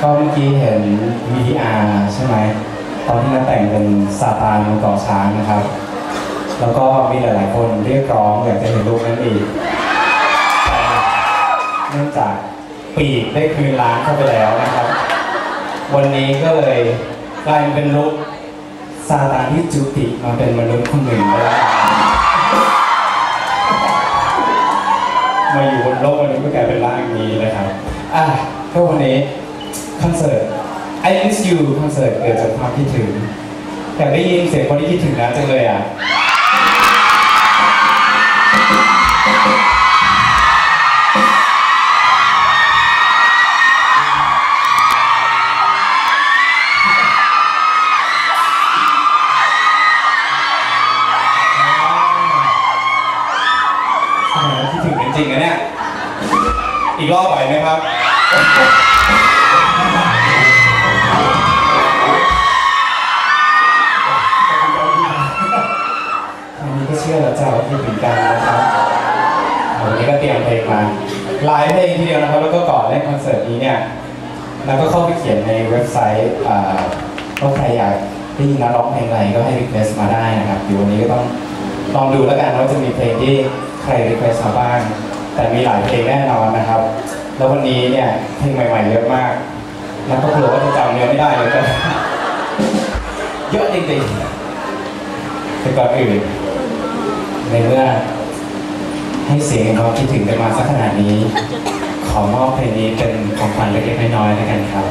ก็เมื่อกี้เห็น VTR ใช่ไหมตอนที่นักแต่งเป็นซาตานเกาะช้างนะครับ แล้วก็มีหลายๆคนเรียกร้องอยากจะเห็นรูปนั้นอีกแต่เนื่องจากปีกได้คืนล้างเข้าไปแล้วนะครับ วันนี้ก็เลยกลายเป็นรูปซาตานที่จุติมาเป็นมนุษย์คนหนึ่งแล้วมาอยู่บนโลกวันนี้ก็กลายเป็นร่างอย่างนี้นะครับอะ ก็วันนี้คอนเสิร์ต I Miss You คอนเสิร์ตเกิดจากความคิดถึงแต่ได้ยินเสียงคนที่คิดถึงแล้วจังเลยอะคิดถึงจริงๆนะเนี่ย อีกรอบไหวไหมครับ อันนี้ก็เชื่อแล้วจ้าว่าคิดถึงกันนะครับวันนี้ก็เตรียมเพลงมาหลายเพลงทีเดียวนะครับ แล้วก็ก่อนเล่นคอนเสิร์ตนี้เนี่ยเราก็เข้าไปเขียนในเว็บไซต์อ่าว่าใครอยากได้ยินนักร้องเพลงอะไรก็ให้รีเควสมาได้นะครับเดี๋ยววันนี้ก็ต้องลองดูแล้วกันว่าจะมีเพลงที่ใครรีเควสมาบ้าง แต่มีหลายเพลงแน่นอนนะครับ แล้ววันนี้เนี่ยเพลงใหม่ๆเยอะมากแล้วก็กลัวว่าจะจำเนื้อไม่ได้เลยก็เยอะจริงๆแต่ก่อนอื่นในเมื่อให้เสียงเราคิดถึงกันมาสักขนาดนี้ ขอมอบเพลงนี้เป็นของขวัญเล็กๆน้อยๆแล้วกันครับ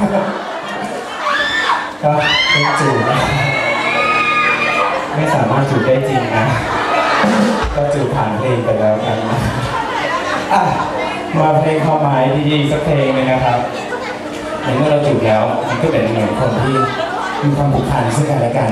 ก็เป็นจูบนะไม่สามารถจูบได้จริงนะ ก็จูบผ่านเพลงไปแล้วกันมาเพลงความหมายดีๆสักเพลงเลยนะครับในเมื่อเราจูบแล้วมันก็เป็นเหมือนคนที่มีความผูกพันซึ่งกันและกัน